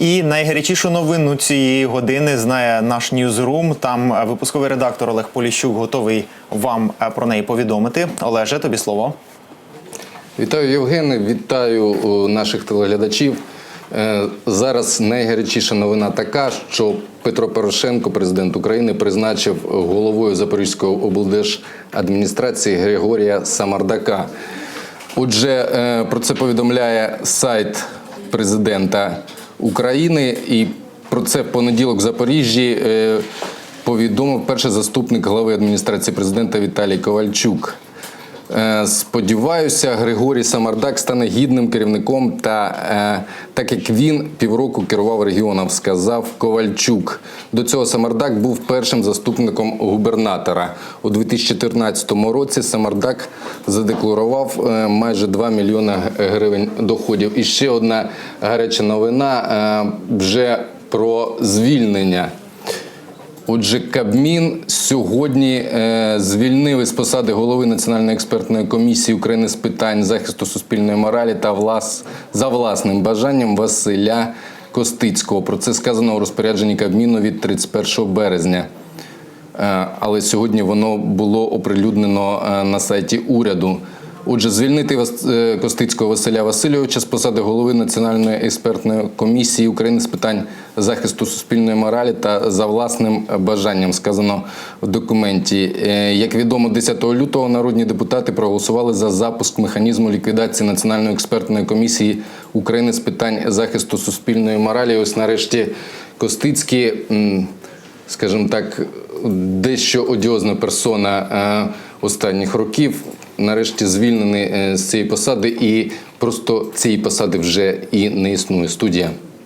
І найгарячішу новину цієї години знає наш ньюзрум. Там е, випусковий редактор Олег Поліщук готовий вам е, про неї повідомити. Олеже, тобі слово. Вітаю Євгене, вітаю наших телеглядачів. Е, Зараз найгарячіша новина така, що Петро Порошенко, президент України, призначив головою Запорізької облдержадміністрації Григорія Самардака. Отже, е, про це повідомляє сайт президента України, і про це в понеділок в Запоріжжі е, повідомив перший заступник глави адміністрації президента Віталій Ковальчук. Е, Сподіваюся, Григорій Самардак стане гідним керівником, та е, так як він півроку керував регіоном, сказав Ковальчук. До цього Самардак був першим заступником губернатора. У 2014 році Самардак задекларував е, майже 2 мільйони гривень доходів. І ще одна гаряча новина вже про звільнення. Отже, Кабмін сьогодні е, звільнив із посади голови Національної експертної комісії України з питань захисту суспільної моралі та влас за власним бажанням Василя Костицького. Про це сказано у розпорядженні Кабміну від 31 березня. Е, але сьогодні воно було оприлюднено е, на сайті уряду. Отже, звільнити е, Костицького Василя Васильовича з посади голови Національної експертної комісії України з питань захисту суспільної моралі та за власним бажанням сказано в документі. Е, Як відомо, 10 лютого народні депутати проголосували за запуск механізму ліквідації Національної експертної комісії України з питань захисту суспільної моралі. Ось нарешті Костицький. Скажімо так, дещо одіозна персона е, останніх років. Нарешті звільнений е, з цієї посади, і просто цієї посади вже і не існує. Студія.